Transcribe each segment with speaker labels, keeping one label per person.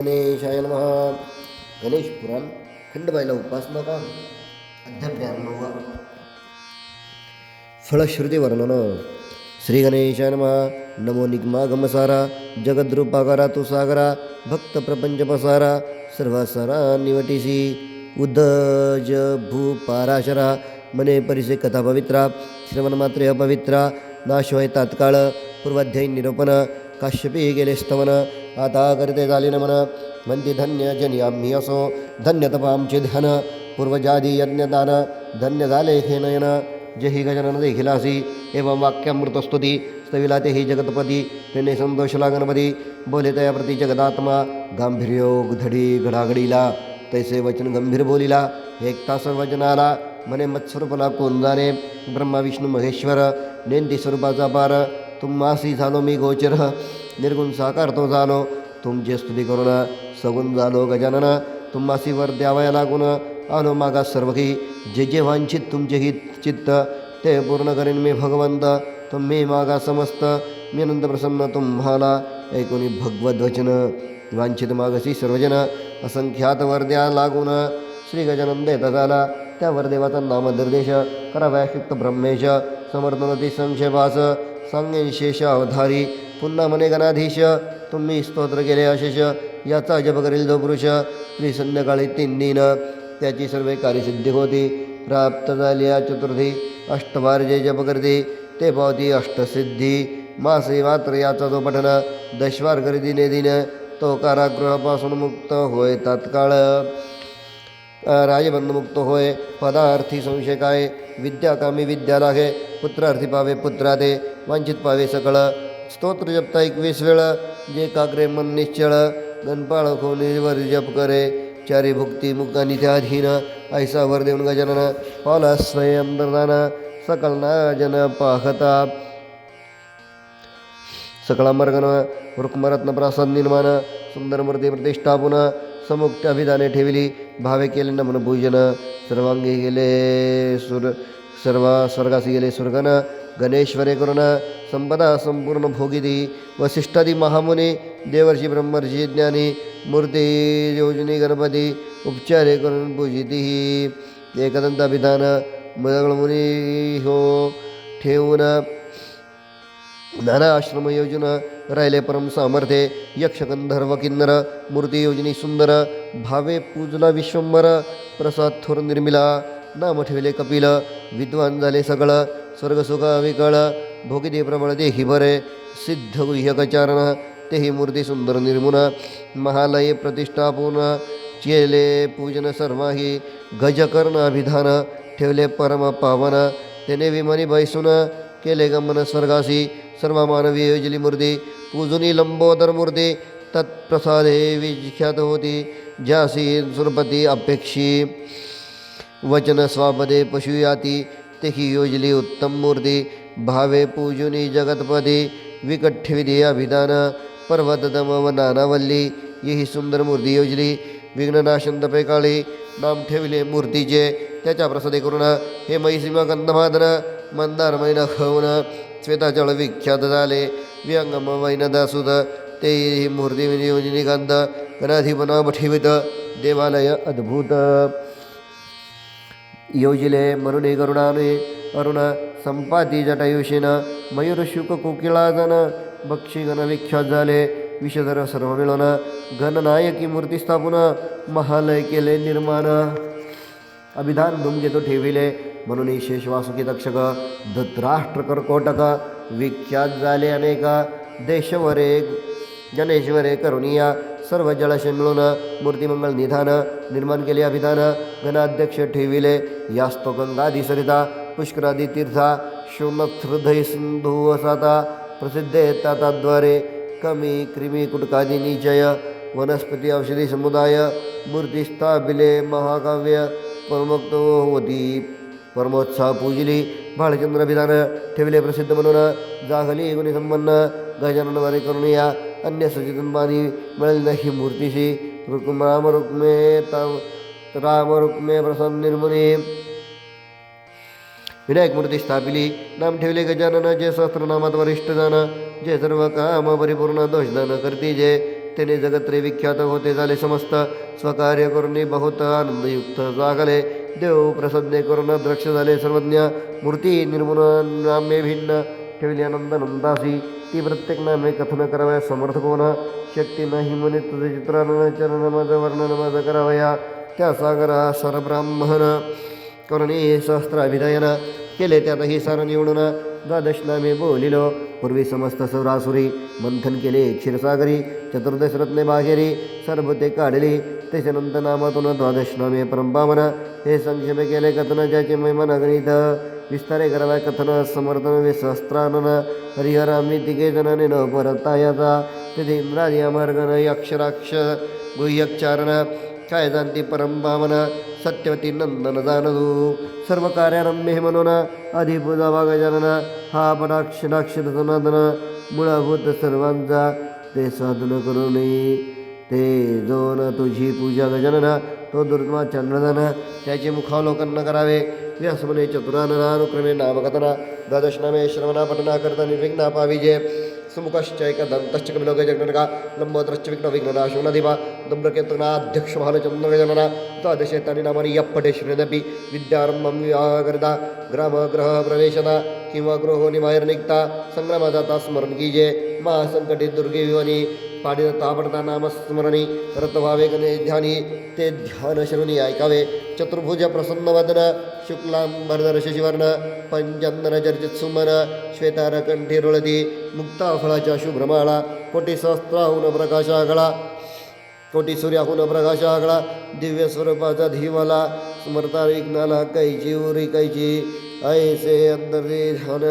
Speaker 1: गणेशाय नमः. गणेश पुराण खंडबाईला उपासना का अध्याय फळश्रुती वर्णन श्री गणेशाय नमः. नमो निगमागमसारा जगद्रूपाकारा तू सागरा भक्त प्रपंच पसारा सर्वासारा निवटिसी. उदज भूपाराशरा मने परिसे कथा पवित्रा श्रवण मात्रे अपवित्रा नाशवय तात्काळ पूर्वाध्यायी निरूपण काश्यपी गेले स्तवन आता करते झाले नमन। म्हणते धन्य जनी असो धन्य तप आमचे ध्यान पूर्वजादी यज्ञदान। धन्य झाले हे नयन। जे ही गजानन देखील असी एवं वाक्यामृतस्तुती स्तविला ते ही जगतपती। तेने संतोषला गणपती बोले तया प्रती जगदात्मा। गांभीर्योग धडी घडाघडीला तैसे वचन गंभीर बोलिला। एक तास वचनाला मने मत्स्वरूपला कोण जाणे ब्रह्मा विष्णू महेश्वर। नेंदी स्वरूपाचा पार। तुम्हासी झालो मी गोचर। निर्गुण साकार तो झालो. तुमची स्तुती करून सगुण झालो गजानन. तुम्हासी वर द्यावया लागून आलो मागा सर्व काही जे जे वांछित तुमचे हित चित्त ते पूर्ण करेन मी भगवंत. तुम्ही मागा समस्त. मी अनंत प्रसन्न तुम्हाला ऐकून भगवद्वचन वांछित मागसी सर्वजन असंख्यात वर्द्या लागून. श्री गजानन देता झाला. त्या वरदेवाचा नामनिर्देश कराव्यायुक्त ब्रह्मेश. समर्थनती संक्षेपास सांगेन शेष अवधारी. पुन्हा म्हणे गणाधीश। तुम्ही स्तोत्र केले अशेष। याचा जप करील जो पुरुष। श्री संध्याकाळी तीन दिन त्याची सर्व कार्यसिद्धी होती। प्राप्त झाली चतुर्थी। अष्टवार जे जप करते। ते पावती अष्टसिद्धी। मासे मात्र याचा जो पठन। दशवार करी दिने। दिन तो कारागृहापासून मुक्त होय तात्काळ। राजबंधमुक्त होय। पदार्थी संशय काय? विद्या कामी विद्या लागे। पुत्रार्थी पावे पुत्रादे वांछित पावे सकळ। स्तोत्र जपता एकवीस वेळ, जे काकरे मन निश्चळ गणपाळ खोनीवर जप करे. चारी भुक्ती मुक्तानी त्याधीन ऐसा वर देऊन गजानन पावला स्वयं अंतर्दान सकल जन पाहता. सकळा मर्गन, रुक्मरत्न प्रसाद निर्माण, सुंदर मूर्ती प्रतिष्ठापन समुक्त अभिधाने ठेविली. भावे केले नमन पूजन, सर्वांगी गेले सुर, सर्व स्वर्गासी गेले सुरगन गणेश्वरे करुण संपदा संपूर्ण भोगिदी वसिष्ठादी महामुनी देवर्षी ब्रह्मर्षी ज्ञानी मूर्ती योजनी गणपती उपचारे करून पूजिती एकदंत अभिधान मुनी हो ठेवून नाना आश्रम योजना राहिले परम सामर्थ्य यक्षगंधर्व किन्नर मूर्ती योजनी सुंदर भावे पूजला विश्वंबर प्रसाद थोर निर्मिला नाम ठेवले कपिल विद्वान झाले सगळं स्वर्गसुख विकळ भोगिदे प्रबळ देही बरे सिद्ध गुह्यकचारण तेही मूर्ती सुंदर निर्मुन, महालये प्रतिष्ठापूर्ण, चेले पूजन सर्वाही गजकर्ण अभिधान ठेवले परम पावन, तेने विमानी बैसून, केले गमन स्वर्गासी सर्व मानवी योजली मूर्ती, पूजुनी लंबोदर मूर्ती, तत्प्रसादे विख्यात होती ज्यासी सुरपती अपेक्षी। वचन स्वापदे पशुयाती, तेही योजली उत्तम मूर्ती भावे पूजुनी जगतपदी विकठ्ठविधी अभिधान पर्वतदम व नानावल्ली येही सुंदर मूर्ती योजली विघ्ननाशन काळी नाम ठेवले मूर्तीचे त्याच्या प्रसादे करून हे मैसीमा कंदमादन मंदार मैन खवून श्वेताचळ विख्यात झाले व्यंगम वैनदासुद ते मूर्ती योजनी गंध गणाधिपना ठेवित देवालय अद्भुत. योजिले मरुणे करुणाने अरुण संपाती जटायुषीनं मयूर शुक कोकिळाजन बक्षीगण विख्यात झाले विषधर सर्व मिळून गणनायकी मूर्ती स्थापन महालय केले निर्माण। अभिधान धुमकेतू ठेविले म्हणून शेष वासुकी तक्षक धत्राष्ट्र कर्कोटक विख्यात झाले अनेक देशवरे गणेश्वरे करुणिया सर्व जलाशय मिळून मूर्तिमंगल निधान निर्माण केले अभिधान गणाध्यक्ष ठेविले यास्तो गंगादी सरिता पुष्करादी तीर्था शोणथ हृदय सिंधू असाता प्रसिद्धे ताताद्वारे कमी क्रिमी कुटकादी निचय, वनस्पती औषधी समुदाय मूर्ती स्थापिले महाकाव्य, परमोक्त होती। परमोत्साह पूजिली बाळचंद्र विधान ठेवले प्रसिद्ध म्हणून जागली गुणी संपन्न गजाननवारे करून या अन्य सचेतनबाणी मिळाली नाही मूर्तीशी, रुक्म राम रुक्मे ताम राम रुक्मे प्रसन्न निर्मुनी विनायक मूर्ती स्थापिली, नाम ठेवले गजानन जे सहस्त्रनामात वरिष्ठ जाण जे सर्व काम परिपूर्ण दोषदान करती जे तेने जगत्रे विख्यात होते झाले समस्त, स्वकार्य करून बहुत आनंदयुक्त जागले. देव प्रसन्ने करून द्रक्ष झाले सर्वज्ञ, मूर्ती निर्मूल नामे भिन्न, ठेवली आनंद नंदासी. ती प्रत्येक नामे कथन करावया समर्थ कोण? शक्ती नाही म्हणे तुझे चित्रानं चरण माझं वर्णन माझं करावया. त्या सागरा सरब्राह्मण करुणी सहस्त्राभिधयन केले त्यातही सार निवडून। द्वादश नामे बोलिलो। पूर्वी समस्त सौरासुरी, मंथन केले क्षीरसागरी, चतुर्दश रत्ने बाहेरी सर्व ते काढली, त्याच्यानंतर नामातून द्वादश नामे परंपावन हे संक्षेप केले कथन ज्याचे महिमान गणित विस्तारे करावा कथन, समर्थन वे सहस्त्रानन, हरिहर मी तिघे न परता याचा तिथे इंद्रादी गुह्यच्चारण काय जाणती परंभावन सत्यवती नंदन जानू सर्व कार्यारंभे म्हणून अधिभूता गजानन हा पडाक्षराक्षरनादन मूळभूत सर्वांचा ते साधन करून ते जोन तुझी पूजा गजानन तो दुर्गमा चंद्रधन, त्याचे मुखावलोकन करावे। व्यासमने चतुराननानुक्रमे नामकथना द्वादशनामे श्रवणा पठना करता निर्विघ्ना पाविजय सुमुखश्चैक दन्तश्च कपिलो गजगणका विघ्न विघ्नो विघ्ननाशोनधिपा दम्रकेतनाध्यक्ष भालचन्द्रगजनना द्वादशेतानि नामानि यप्पटे श्रीनपि विद्यारम्भं व्याकृता ग्रामगृह प्रवेशता किंवा गृहो निमायर्निक्ता संग्रामदाता स्मरण कीजे महासंकटे दुर्गे विवनी पाडित तापडता नामस्मरणी रतभावे गणे ध्यानी ते ध्यान शरुणी ऐकावे. चतुर्भुज प्रसन्नवदन शुक्लांबरधर शशिवर्ण पंचंदन चर्चित सुमन श्वेतारकंठी रुळती मुक्ता फळाच्या शुभ्रमाळा कोटी प्रकाश प्रकाशागळा कोटी सूर्याहून प्रकाशागळा दिव्य स्वरूपाचा धीवला स्मरता विघ्नाला कैची उरी कैची ऐसे अंतरे ध्यान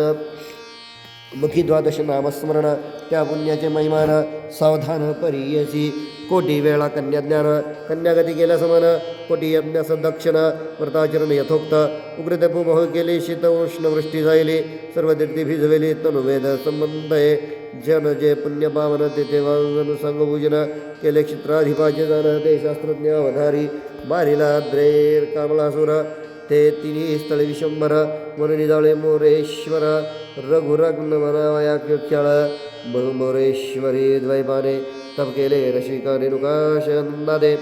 Speaker 1: मुखी द्वादश नामस्मरण त्या पुण्याचे महिमान सावधान परियसी. कोटी वेळा कन्याज्ञान कन्यागती केल्या समान कोटी यज्ञास दक्षिण व्रताचरण यथोक्त. उग्रतपू बहु केले शीत उष्णवृष्टी सर्व तीर्थी भिजवेली तनुवेद संबंध आहे जन जे पुण्यपावन तेथे ते तेव्हा संगपूजन केले. क्षेत्राधिपाचे जन ते शास्त्रज्ञ अवधारी. बारीला द्रेर कामलासुर. ते तिन्ही स्थळे विशंभर. वननिदाळे मोरेश्वर. रघुरग्न मनावया खेळ बहुमोरेश्वरी द्वैपाने केले रशिका रेणुकाशंदादे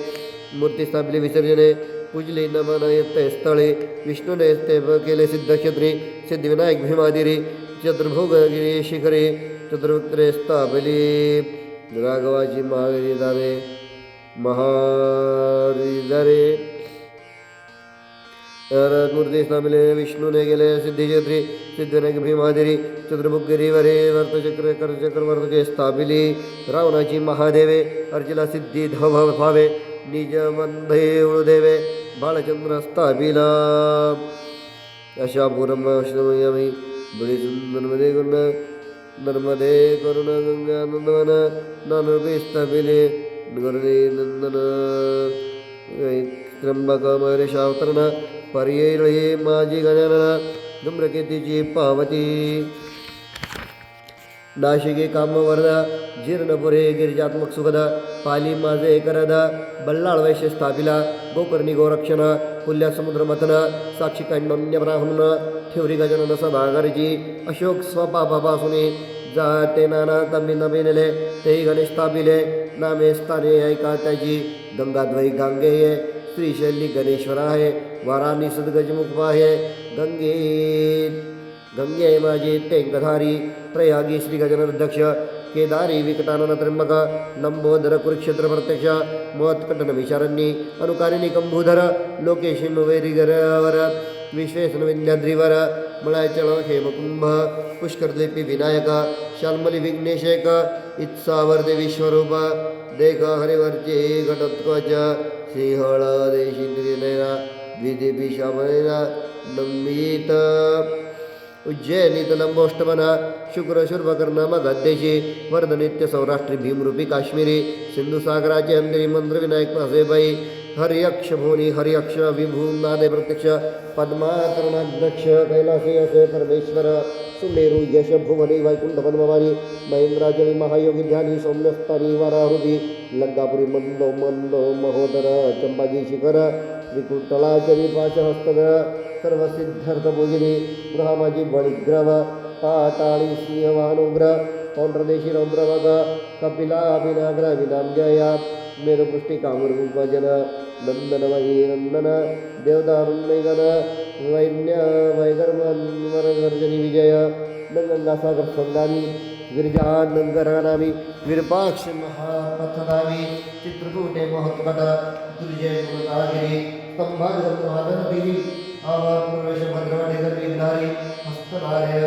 Speaker 1: मूर्ती स्थापिली विसर्जने, पूजली नमन येते स्थळे विष्णूने ते केले सिद्धक्षत्री, सिद्धिविनायक भीमादिरी चतुर्भुगगिरी शिखरे, चतुर्वक्त्रे स्थापिली राघवाची महावीरी दारे महारिदरे मूर्ती स्थापिले विष्णूने गेले सिद्धिक्षत्री सिद्धनायक भीमादेरी चतुर्मुखगिरी वरे वर्तचक्र करचक्रवर्तके स्थापिली। रावणाची महादेवे अर्चिला सिद्धी धव भावे निज मंधे उळदेवे बाळचंद्र स्थापिला। अशा पूरमश्रमयामी बळी सुंदरमध्ये करुण नर्मदे करुण गंगा नंदवन, नानरूपी स्थापिले गरुणे माझी गजानना धूम्रकेतीची पावती. नाशिके कामवरदा जीर्णपुरे गिरिजात्मक सुखदा पाली माझे एकरदा बल्लाळ वैश्य स्थापिला गोकर्णी गोरक्षणा पुल्या समुद्रमथना साक्षी कांडन्य ब्राह्मण ठेवरी गजानन सदागरजी अशोक स्वपापापासुनी जाते नाना तमी नबिनले तेही गणेश स्थापिले नामे स्थाने ऐका त्याची गंगाद्वै गांगेय श्रीशैली गणेश्वर आहे वाराणी सदगजमुख आहे गंगे गंगे माझी टेंकधारी प्रयागी श्री गजानन अध्यक्ष केदारी विकटानन त्र्यंबक लंबोदर कुरुक्षेत्र प्रत्यक्ष, महत्कटन विचारण्यी अनुकारिणी कंभूधर, लोकेशी वैरिगरवर विश्वेशन विंध्याद्रीवर मळाचळ हेमकुंभ देख हरिवर्चे घटोत्कच उज्जैनीत लंबोष्टमना शुक्र शुर्भकर्ण मगद्देशी वर्धनित्य सौराष्ट्री भीमरूपी काश्मीरी, सिंधुसागराचे अंधरी मंत्र विनायक पासेबाई हरियक्ष भुवनी हरियक्ष विभूम नादे प्रत्यक्ष, पद्माकरणाध्यक्ष कैलासी असे परमेश्वर। सुमेरू यश भुवनी वैकुंठ पद्मवाणी महेंद्राजली महायोगी ध्यानी सौम्यस्थानी वाराहुदी लंकापुरी मंदो मंदो महोदर चंबाजी शिखर, त्रिकुटलाचरी पाशहस्तधर सर्व सिद्धार्थ भोगिनी गृहामाजी बळीग्रव, पाताळी सिंहवानुग्र, पौंड्रदेशी रौद्रवग कपिलाभिनाग्रविनां जया मेरुपुष्टिकामरूपजन नन्दनमयी नन्दन देवदारुण्यगन वैन्य विजय नन्दनासागरसन्दामि गिरिजानन्दरानामि विरूपाक्ष महापथनामि चित्रकूटे महोत्कट दुर्जयगिरि भद्रवटे गर्भिधारि हस्तनार्य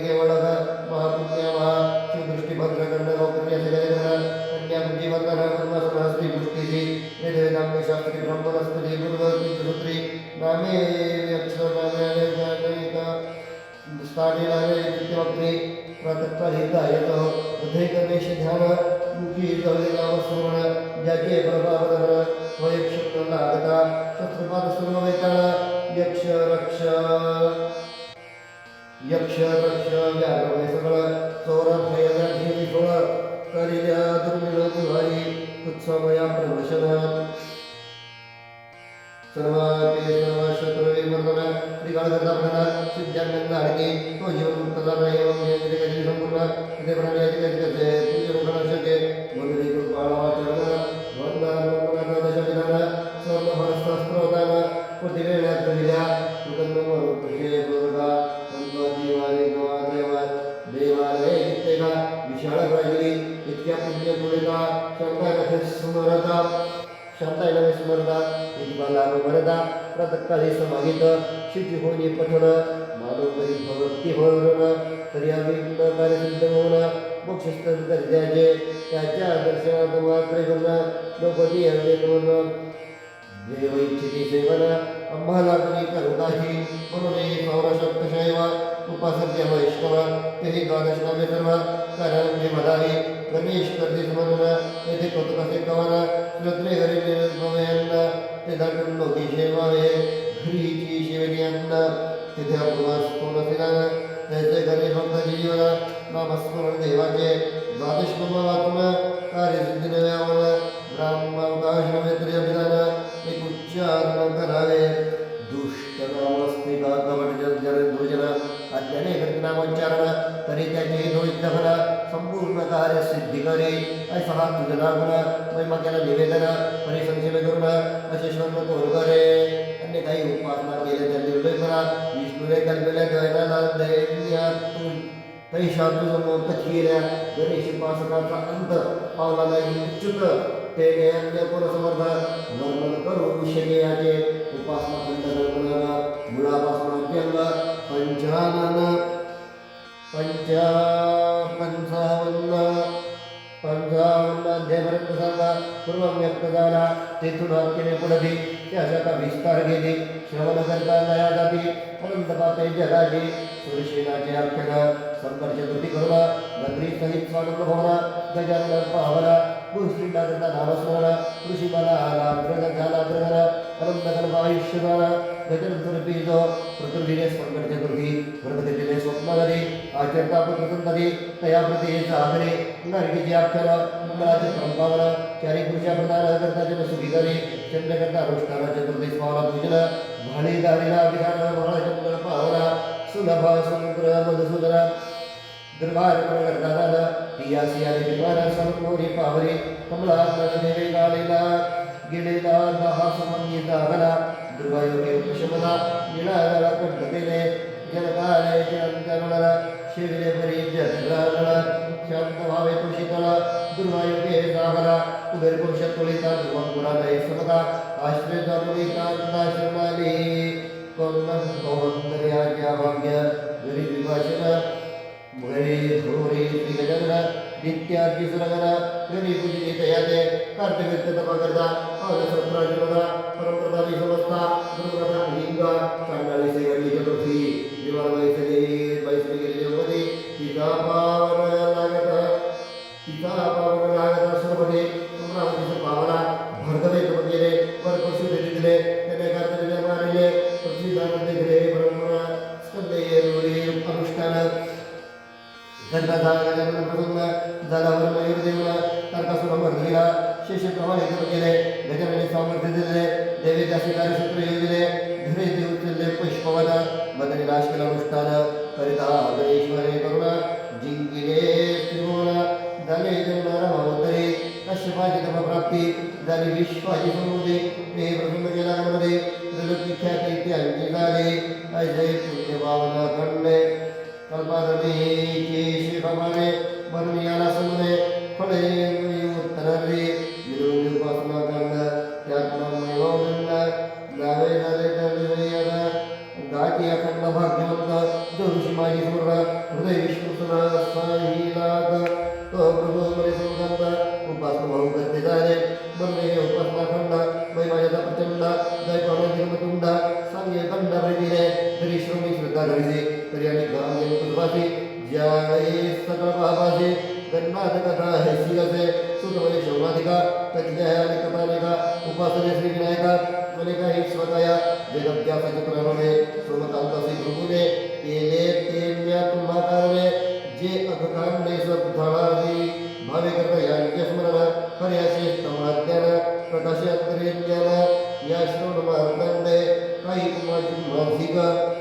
Speaker 1: que bueno उत्सवया प्रवशन सर्व सर्व शत्रू विमर्दन त्रिकाळगर्दापणा स्मरदा इतबाला वरदा प्रतकाळी समागित शुची होणी पठण मानवकरी भक्ती भरण पर्याविघ्न कार्यसिद्ध होण मोक्षस्थन गर्जाचे त्याच्या दर्शनात मात्र करण हवे दोन देव इच्छिती सेवन, आम्हाला कुणी करू काही, म्हणून सौरशक्तशैव उपासद्य वैष्णव तेही द्वादश नामे सर्व, कारण मी मदावी घरी निर्भवयन्न ते दाटून लोकी शेवावे घरीची शिवनी अन्न तिथे अपवास कोणसिदान त्याचे गणेश भक्त जीवन नामस्मरण देवाचे द्वादश कुंभ वाचून कार्यसिद्धी नव्यावन ब्राह्मवकाश नवेत्री अभिधान एक उच्चारण करावे दुष्ट नामस्तिका कवट जर दुर्जन। अज्ञाने नामोच्चारण तरी त्याचे दोष दहन संपूर्ण कार्य सिद्धी करे ऐसा हा तुझ लागून महिमा केला निवेदन परिसंक्षेप करून श्रम तोड करे अन्य काही उपासना केल्या त्या निर्भय करा। विष्णुने कल्पल्या गयनाला दैन्यातून तैशा तुझं मोत केल्या। गणेश उपासनाचा अंत पावला नाही ते अन्य पुरसमर्थ। वर्णन करू शनियाचे उपासना खंडन मुळापासून अभ्यंग पंचानन। पंचा पंचावन्न पंचावन्न अध्यायपर्यंत सांगा पूर्व व्यक्त झाला तेथून केले पुढे त्याचा विस्तार गेले श्रवण करता नया जाती अनंत पापे जगाचे सुरक्षेनाचे आख्यान संघर्ष कृती करुणा नगरी सहित स्वानंद भवना गजानन पावना गोष्टींना नामस्मरण ऋषीमाला आला ग्रह झाला अनंत गणप पृथ्वीने संकट चतुर्थी व्रतगतीने स्वप्नगरी आचरता पुत्रसंतती तया प्रती सागरे नरकीची आख्यान मंगळाचे संभावना चारी पुरुषा प्रदान करता सुखी करी चंद्रकर्ता अनुष्ठान चतुर्थी स्वाला पूजन भाळी गाडीला विधान महाचंद्र पावना सुलभ समुद्र मधुसूदन दुर्भार प्रगटानान टियासी आणि विद्वान समोरी पावरी कमला देवी गाडीला गिडीला दहा समंगिता गला दुर्वायोगे उपशमना निळाला कंठतेने जनकाले जनकरणला शिवले परी जगला शांत भावे तुषितला दुर्वायोगे सागरा कुबेर पुरुष तुळिता ध्रुवंकुरालय समता आश्रित मुनिकांता शरणाली कोंदन कौंदर्याच्या भाग्य गरीब विभाषण मुळे थोरे श्री गजानन नित्यार्जी सुरगना गरी पूजनी तयाते कर्तव्य तपा करता और सत्राजीवना परमप्रदानी समस्ता गुरुप्रदा हिंगा चांडाळी चतुर्थी विवाह वैसरी वैसरी गेलेमध्ये तपप्राप्ती झाली विश्वाची समृद्धी हे प्रसंग केला मध्ये त्रिलोकी ख्याती त्यांची झाली अजय पुण्य भावना खंडे कल्पादीचे शिवप्रमाणे वर्णियाला उत्तररे श्रमी श्रद्धा धरिसे तरी आणि गांगे कुलवासी ज्यावेळी सकळ पापाचे गन्नाथ कथा हे शिगसे सुतमने शोभाधिका तज्ञ आणि कथानिका उपासने श्री विनायका अनेका ही स्वतया वेदव्यासाचे प्रणवे सोमकांतासी प्रभूने केले ते म्या जे अगकांडे सद्धळादी भावे करता स्मरण पर्याचे तमाज्ञान, प्रकाश अंतरे ज्ञान। या श्रवण मार्गंडे, काही कुमाची मानसिक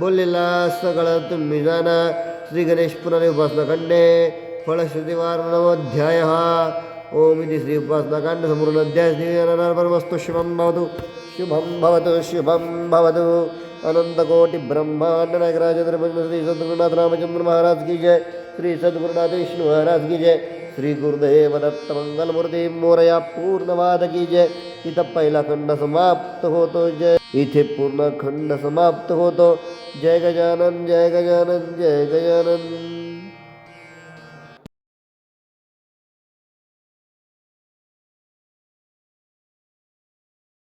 Speaker 1: बोललेला जाणा श्री गणेश पुराणे उपासना खंडे फळश्रुतिवार नवोध्याय ओम इति श्री उपासना कांड संपूर्ण अध्याय श्रीवस्तु शुभम भवतु। शुभम भवतु शुभम भवतु। अनंतकोटि ब्रह्मांड नायकराज श्री सद्गुरुनाथ रामचंद्र महाराज की जय। श्री सद्गुरुनाथ विष्णु महाराज की जय। श्री गुरुदेव दत्त मंगलमूर्ती मोरया पूर्णवाद की जय। इथं पहिला खंड समाप्त होतो जय। इथे पूर्ण खंड समाप्त जय गजानन जय गजानन जय गजानन।